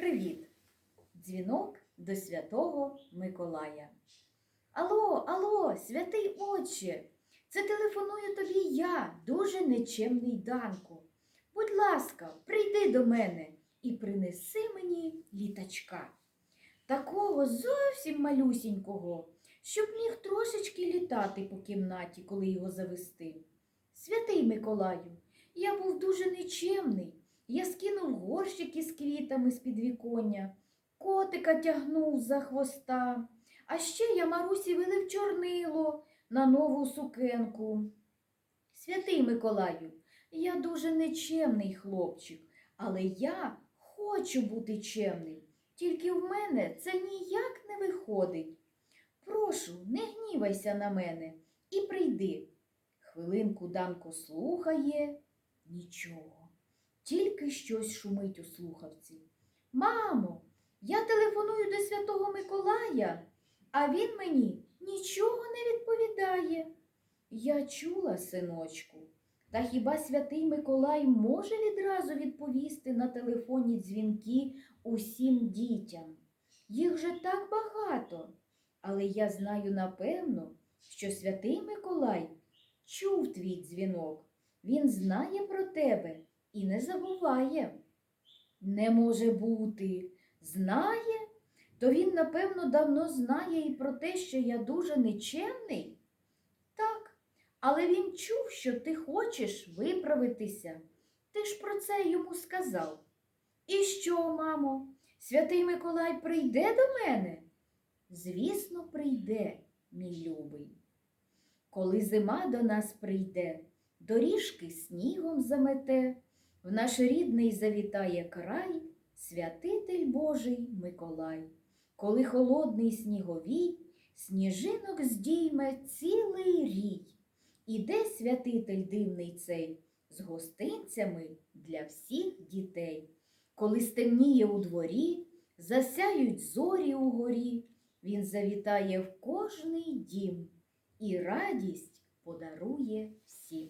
Привіт! Дзвінок до святого Миколая. Алло, алло, святий отче, це телефоную тобі я, дуже нечемний Данко. Будь ласка, прийди до мене і принеси мені літачка. Такого зовсім малюсінького, щоб міг трошечки літати по кімнаті, коли його завести. Святий Миколаю, я був дуже нечемний. Я скинув горщик із квітами з підвіконня, котика тягнув за хвоста, а ще я Марусі вилив чорнило на нову сукенку. Святий Миколаю, я дуже нечемний хлопчик, але я хочу бути чемним, тільки в мене це ніяк не виходить. Прошу, не гнівайся на мене і прийди. Хвилинку Данко слухає нічого. Тільки щось шумить у слухавці. Мамо, я телефоную до святого Миколая, а він мені нічого не відповідає. Я чула, синочку, та хіба святий Миколай може відразу відповісти на телефонні дзвінки усім дітям? Їх же так багато. Але я знаю напевно, що святий Миколай чув твій дзвінок. Він знає про тебе і не забуває. Не може бути. Знає? То він, напевно, давно знає і про те, що я дуже нечемний? Так, але він чув, що ти хочеш виправитися. Ти ж про це йому сказав. І що, мамо, святий Миколай прийде до мене? Звісно, прийде, мій любий. Коли зима до нас прийде, доріжки снігом замете, в наш рідний завітає край, святитель Божий Миколай. Коли холодний сніговій, сніжинок здійме цілий рій. Іде святитель дивний цей з гостинцями для всіх дітей. Коли стемніє у дворі, засяють зорі угорі, він завітає в кожний дім і радість подарує всім.